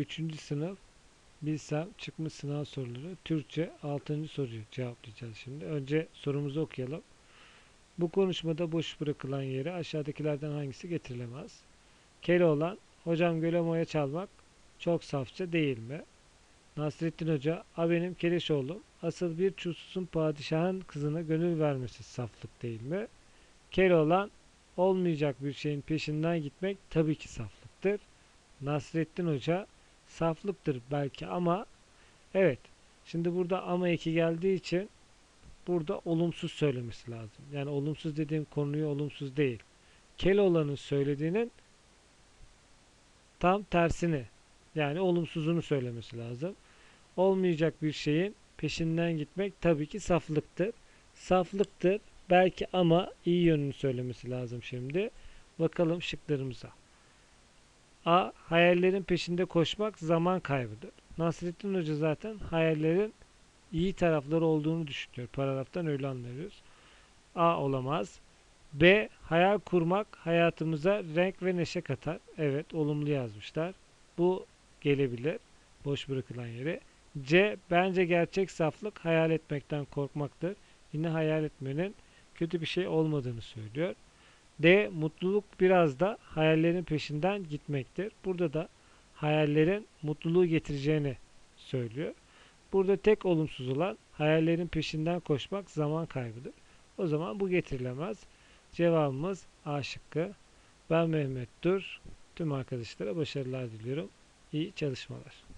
3. sınıf bilsem çıkmış sınav soruları Türkçe 6. soruyu cevaplayacağız şimdi. Önce sorumuzu okuyalım. Bu konuşmada boş bırakılan yere aşağıdakilerden hangisi getirilemez? Keloğlan, hocam göle moya çalmak çok safça değil mi? Nasrettin Hoca, a benim keleş oğlum, asıl bir çulsuzun padişahın kızına gönül vermesi saflık değil mi? Keloğlan, olmayacak bir şeyin peşinden gitmek tabii ki saflıktır. Nasrettin Hoca, saflıktır belki ama evet, şimdi burada ama eki geldiği için burada olumsuz söylemesi lazım. Yani olumsuz dediğim konuyu olumsuz değil. Keloğlan'ın söylediğinin tam tersini yani olumsuzunu söylemesi lazım. Olmayacak bir şeyin peşinden gitmek tabii ki saflıktır. Saflıktır belki ama iyi yönünü söylemesi lazım şimdi. Bakalım şıklarımıza. A. Hayallerin peşinde koşmak zaman kaybıdır. Nasrettin Hoca zaten hayallerin iyi tarafları olduğunu düşünüyor. Paragraftan öyle anlıyoruz. A olamaz. B. Hayal kurmak hayatımıza renk ve neşe katar. Evet, olumlu yazmışlar. Bu gelebilir. Boş bırakılan yere. C. Bence gerçek saflık hayal etmekten korkmaktır. Yine hayal etmenin kötü bir şey olmadığını söylüyor. D. Mutluluk biraz da hayallerin peşinden gitmektir. Burada da hayallerin mutluluğu getireceğini söylüyor. Burada tek olumsuz olan hayallerin peşinden koşmak zaman kaybıdır. O zaman bu getirilemez. Cevabımız A şıkkı. Ben Mehmet Dur. Tüm arkadaşlara başarılar diliyorum. İyi çalışmalar.